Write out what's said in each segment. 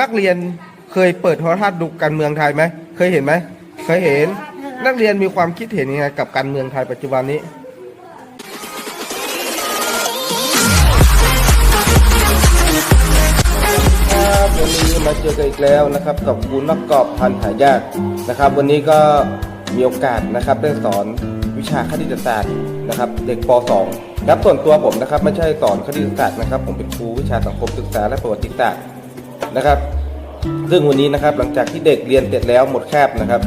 นักเรียนเคยเปิดโทรทัศน์ดูการเมืองไทยไหม เคยเห็นไหม เคยเห็น นักเรียนมีความคิดเห็นยังไงกับการเมืองไทยปัจจุบันนี้ ครับวันนี้มาเจอกันอีกแล้วนะครับ กับครูนักกอบพันหายากนะครับ วันนี้ก็มีโอกาสนะครับได้สอนวิชาคณิตศาสตร์นะครับ เด็กป .2 ครับส่วนตัวผมนะครับ ไม่ใช่สอนคณิตศาสตร์นะครับ ผมเป็นครูวิชาสังคมศึกษาและประวัติศาสตร์ นะครับ ซึ่งวันนี้นะครับหลังจากที่เด็กเรียนเสร็จแล้วหมดแคบนะครับ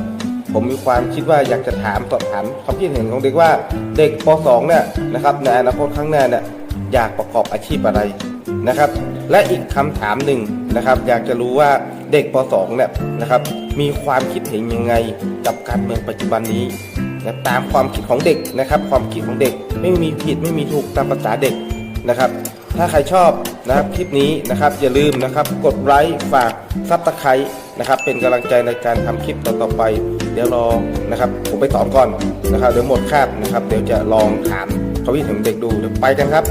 ผมมีความคิดว่าอยากจะถามสอบถามความคิดเห็นของเด็กว่าเด็กป .2 เนี่ยนะครับในอนาคตข้างหน้าเนี่ยอยากประกอบอาชีพอะไรนะครับ และอีกคำถามหนึ่งนะครับ อยากจะรู้ว่าเด็กป .2 เนี่ยนะครับ มีความคิดเห็นยังไงกับการเมืองปัจจุบันนี้นะตามความคิดของเด็กนะครับ ความคิดของเด็กไม่มีผิดไม่มีถูกตามภาษาเด็กนะครับ ถ้าใครชอบ นะครับคลิปนี้นะครับอย่าลืมนะครับกดไลค์ฝากซับตะไคร้นะครับเป็นกำลังใจในการทำคลิปต่อๆไป เดี๋ยวรอนะครับผมไปสอนก่อนนะครับเดี๋ยวหมดคาบนะครับ เดี๋ยวจะลองถามเขาวิถึงเด็กดูเดี๋ยวไปกันครับ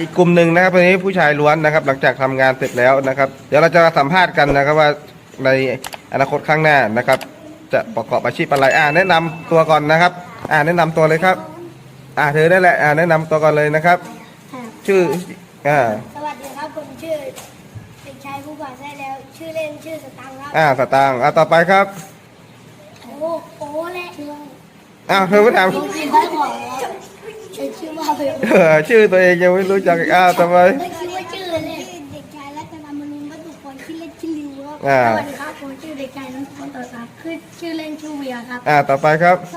อีกกลุ่มหนึ่งนะครับวันนี้ผู้ชายล้วนนะครับ หลังจากทำงานเสร็จแล้วนะครับ เดี๋ยวเราจะสัมภาษณ์กันนะครับว่าในอนาคตข้างหน้านะครับ จะประกอบอาชีพอะไรอ่าแนะนำตัวก่อนนะครับ อ่าแนะนำตัวเลยครับ อ่าเธอได้แหละอ่าแนะนำตัวก่อนเลยนะครับ ชื่อ อ่าสวัสดีครับผมชื่อเด็กชายผู้บาดได้แล้ว ชื่อเล่นชื่อสตังค์ครับอ่าสตางค์อ่าต่อไปครับโอ้โอ้และเรื่องอ้าวเธอไม่ถามผมกินได้ของครับฉันชื่อว่าเบลเออชื่อตัวเองยังไม่รู้จักอีกอ้าวต่อไปไม่คิดว่าชื่อเล่นเด็กชายรัตนมนุนวัตถุพรชื่อเล่นชื่อลิวครับอ่าสวัสดีครับผมชื่อเด็กชายนันทพรต่อครับคือชื่อเล่นชื่อเวียครับ อ่าต่อไปครับ ส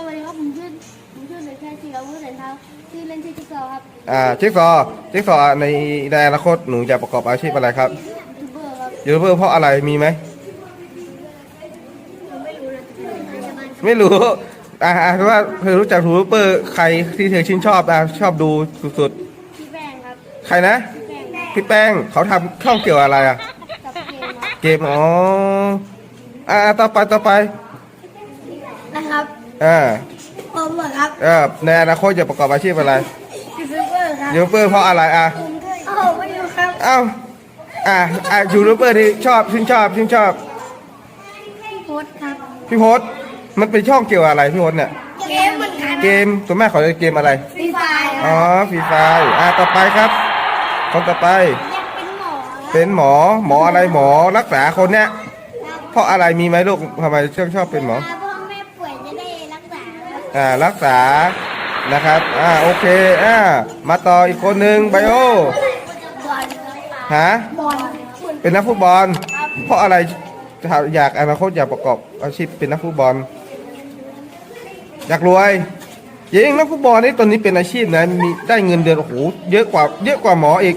อว์ครับอ่าจิ๊กซอว์จิ๊กซอว์ในในอนาคตหนูจะประกอบอาชีพอะไรครับยูทูบเบอร์ครับยูทูบเบอร์เพราะอะไรมีไหมผมไม่รู้นะแต่จะมาไม่รู้ อ่าอ่าคือว่าเธอรู้จักยูทูบเบอร์ใครที่เธอชื่นชอบอ่าชอบดูสุดพี่แป้งครับๆ ใครนะพี่แป้งพี่แป้งเขาทำช่องเกี่ยวอะไรอะ กับเกมครับเกมอ๋ออ่าต่อไปต่อไปนะครับ อ่าผมเหรอครับ เออในอนาคตจะประกอบอาชีพอะไร ยูทูบเบอร์ครับยูทูบเบอร์เพราะอะไรอะโอ้โหไม่รู้ครับเอ้าอ่าอ่ายูทูบเบอร์ที่ชอบชื่นชอบชื่นชอบ โพสต์ครับพี่พศมันเป็นช่องเกี่ยวอะไรพี่พศเนี่ย เกมเหมือนกันเกมส่วนมากเขาจะเกมอะไร ฟรีไฟร์อ๋อฟรีไฟอ่าต่อไปครับ คนต่อไป อยากเป็นหมอครับเป็นหมอหมออะไรหมอรักษาคนเนี้ยเพราะอะไรมีไหมลูกทำไมชอบชอบเป็นหมอ พ่อแม่ป่วยจะได้รักษาครับอ่ารักษา นะครับ อ่า โอเค อ่า มาต่ออีกคนหนึ่งไบโอบอลครับฮะบอลเป็นนักฟุตบอล เพราะอะไรอยากอนาคตอยากประกอบอาชีพเป็นนักฟุตบอล อยากรวยจริงนักฟุตบอลนี่ตอนนี้เป็นอาชีพนะ มีได้เงินเดือนโอ้โหเยอะกว่า เยอะกว่าหมออีก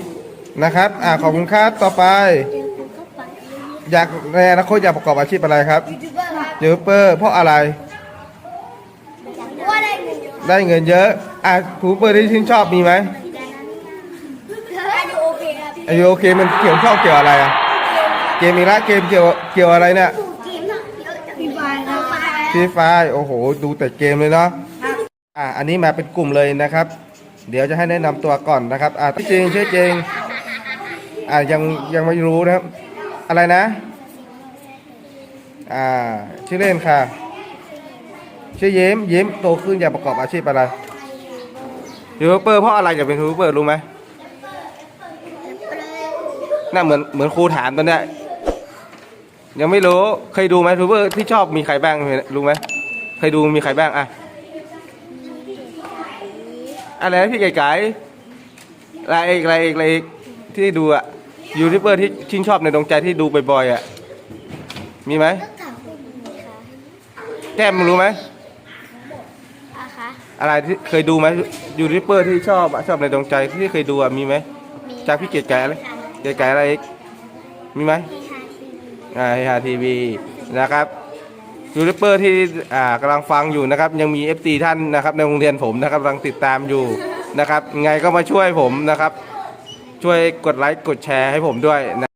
นะครับ อ่า ขอบคุณครับ ต่อไปเจอคุณก็ไปอยากในอนาคตอยากประกอบอาชีพอะไรครับยูทูบเบอร์ครับยูทูบเบอร์เพราะอะไรว่า ได้เงินเยอะได้เงินเยอะ อะยูทูบเบอร์ที่ชื่นชอบมีไหมอายุโอเคครับอายุโอเคมันเกี่ยวชอบเกี่ยวอะไรอะ เกมอีกละเกมเกี่ยวเกี่ยวอะไรเนี่ยเกมน่ะเยอะจังฟรีไฟร์ครับฟรีไฟโอ้โห ดูแต่เกมเลยเนาะ อะอันนี้มาเป็นกลุ่มเลยนะครับ เดี๋ยวจะให้แนะนำตัวก่อนนะครับ อะที่จริงชื่อจริง อะยังยังไม่รู้นะครับ อะไรนะ อ่าชื่อเล่นค่ะ ชื่อเยิ้มเยิ้มโตขึ้นอยากประกอบอาชีพอะไรยูทูบเบอร์เพราะอะไรอยากเป็นยูทูบเบอร์รู้ไหมน่าเหมือนเหมือนครูถามตอนเนี้ยยังไม่รู้เคยดูไหมยูทูบเบอร์ที่ชอบมีใครบ้างรู้ไหมเคยดูมีใครบ้างอะอะไรนะพี่ไก่ไก่อะไรอีกอะไรอีกอะไรอีกที่ดูอะยูทูบเบอร์ที่ชื่นชอบในดวงใจที่ดูบ่อยๆอะมีไหมต้องถามคุณดีค่ะแก้มรู้ไหมอะคะ อะไรที่เคยดูไหมยูทูบเบอร์ที่ชอบอะชอบในดวงใจที่เคยดูอะมีไหมมีจากพี่เกียรติไก่อะไรเกียรติไก่อะไรอีกมีไหมเฮฮาทีวีอ่าฮาทีวีนะครับยูทูบเบอร์ที่อ่ากำลังฟังอยู่นะครับ ยังมี f อท่านนะครับ ในโรงเรียนผมนะครับกำลังติดตามอยู่นะครับไงก็มาช่วยผมนะครับ ช่วยกดไลค์กดแชร์ให้ผมด้วยนะ